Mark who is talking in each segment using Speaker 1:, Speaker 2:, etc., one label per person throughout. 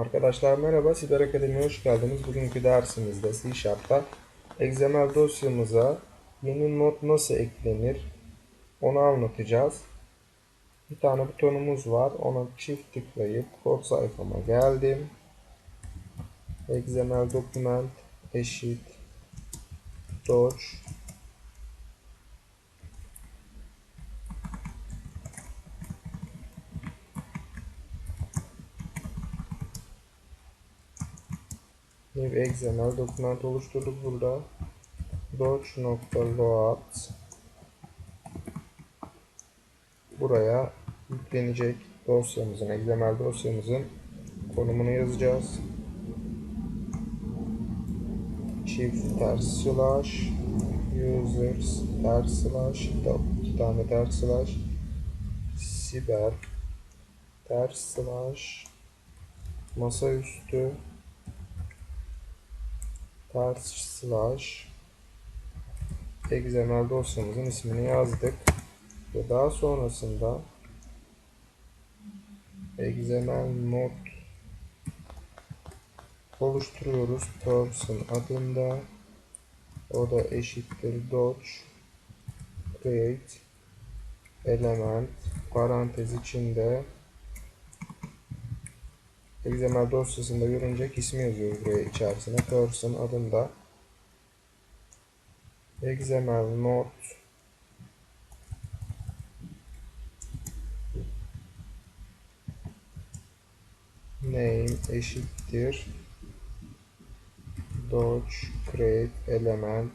Speaker 1: Arkadaşlar merhaba, Siber Akademi'ye hoş geldiniz. Bugünkü dersimizde C Sharp'ta XML dosyamıza yeni not nasıl eklenir onu anlatacağız. Bir tane butonumuz var. Ona çift tıklayıp kod sayfama geldim. XML document eşit doc New XML doküment oluşturduk burada. doc.load Buraya yüklenecek dosyamızın, XML dosyamızın konumunu yazacağız. Çift ters slash users ters slash iki tane ters slash siber ters slash masaüstü ters slash XML dosyamızın ismini yazdık. Ve daha sonrasında XML not oluşturuyoruz person adında. O da eşittir doc create element parantez içinde XML dosyasında görünecek ismi yazıyoruz buraya içerisine. Person adında. XML not. Name eşittir. Doc create element.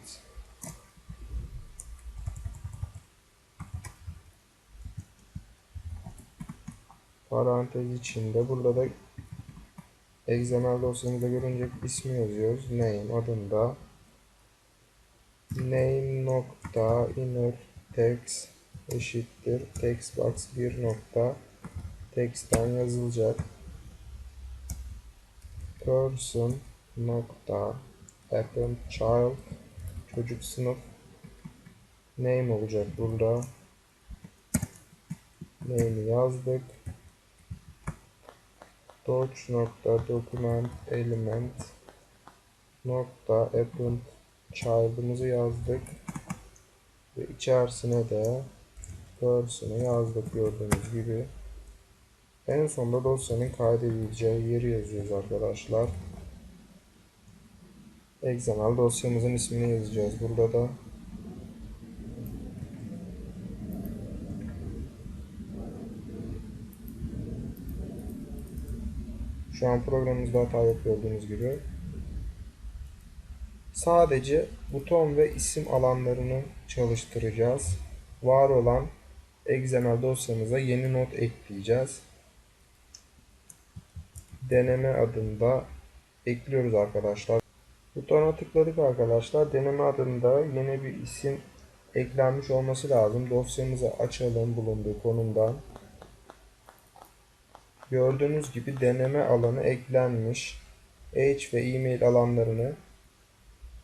Speaker 1: Parantez içinde. Burada da XML dosyamızda görünecek ismi yazıyoruz. Name adında name nokta inner text eşittir. Text box bir nokta text'ten yazılacak. Person nokta append child çocuk sınıf name olacak burada. Name'i yazdık doc nokta document element nokta append child'ımızı yazdık. Ve içerisine de person'ı yazdık gördüğünüz gibi. En sonunda dosyanın kaydedileceği yeri yazıyoruz arkadaşlar. XML dosyamızın ismini yazacağız burada da Şu an programımızda hata yok gördüğünüz gibi. Sadece buton ve isim alanlarını çalıştıracağız. Var olan XML dosyamıza yeni not ekleyeceğiz. Deneme adında ekliyoruz arkadaşlar. Butona tıkladık arkadaşlar. Deneme adında yeni bir isim eklenmiş olması lazım. Dosyamızı açalım bulunduğu konumdan. Gördüğünüz gibi deneme alanı eklenmiş. H ve e-mail alanlarını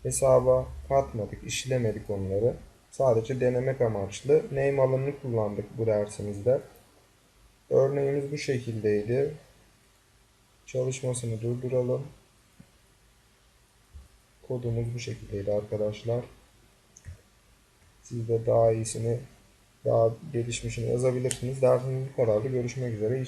Speaker 1: hesaba katmadık, işlemedik onları. Sadece denemek amaçlı name alanını kullandık bu dersimizde. Örneğimiz bu şekildeydi. Çalışmasını durduralım. Kodumuz bu şekildeydi arkadaşlar. Siz de daha iyisini, daha gelişmişini yazabilirsiniz. Dersimiz bu kadardı. Görüşmek üzere. İyi